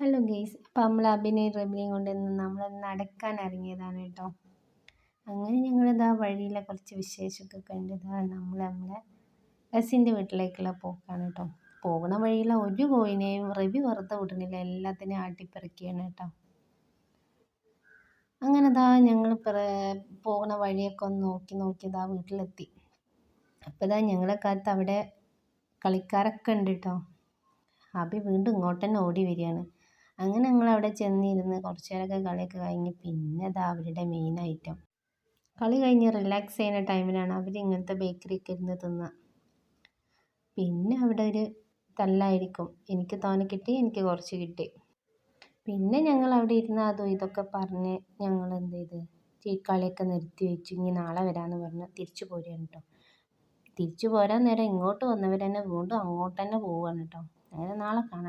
Hello guys അപ്പം നമ്മൾ അഭിനയ റബിനെയും കൊണ്ട് നമ്മൾ നടക്കാൻ ഇറങ്ങിയതാണ് കേട്ടോ. അങ്ങനെ ഞങ്ങളിതാ വഴിയിലെ കുറച്ച് വിശേഷമൊക്കെ കണ്ടിതാ നമ്മൾ നമ്മളെ ബസ്സിന്റെ വീട്ടിലേക്കുള്ള പോക്കാണ് കേട്ടോ. പോകുന്ന വഴിയിലെ ഒരു കോയിനെയും റബി വെറുതെ വിടുന്നില്ല. എല്ലാത്തിനെയും ആട്ടിപ്പറിക്കുകയാണ് കേട്ടോ. അങ്ങനെ ദാ ഞങ്ങൾ പോകുന്ന വഴിയൊക്കെ ഒന്ന് നോക്കി നോക്കി ഇതാ വീട്ടിലെത്തി. അപ്പോൾ ഇതാ ഞങ്ങളെ കാലത്ത് അവിടെ കളിക്കാരൊക്കെ ഉണ്ട് കേട്ടോ. അബി വീണ്ടും ഇങ്ങോട്ട് തന്നെ ഓടി വരികയാണ്. അങ്ങനെ ഞങ്ങൾ അവിടെ ചെന്നിരുന്ന് കുറച്ച് നേരമൊക്കെ കളിയൊക്കെ കഴിഞ്ഞ് പിന്നെ അതാ അവരുടെ മെയിൻ ഐറ്റം കളി കഴിഞ്ഞ് റിലാക്സ് ചെയ്യുന്ന ടൈമിലാണ് അവർ ഇങ്ങനത്തെ ബേക്കറിയൊക്കെ ഇരുന്ന് തിന്നുക പിന്നെ അവിടെ ഒരു തല്ലായിരിക്കും. എനിക്ക് തോനെ കിട്ടി എനിക്ക് കുറച്ച് കിട്ടി. പിന്നെ ഞങ്ങൾ അവിടെ ഇരുന്ന് അതും ഇതൊക്കെ പറഞ്ഞ് ഞങ്ങൾ എന്ത് ചെയ്ത് ഈ കളിയൊക്കെ നിർത്തി വെച്ചു ഇനി നാളെ വരാമെന്ന് പറഞ്ഞ് തിരിച്ചു പോരുകയാണ് കേട്ടോ തിരിച്ചു പോരാൻ നേരം ഇങ്ങോട്ട് വന്നവർ തന്നെ വീണ്ടും അങ്ങോട്ട് തന്നെ പോവുകയാണ് കേട്ടോ അങ്ങനെ നാളെ കാണാം.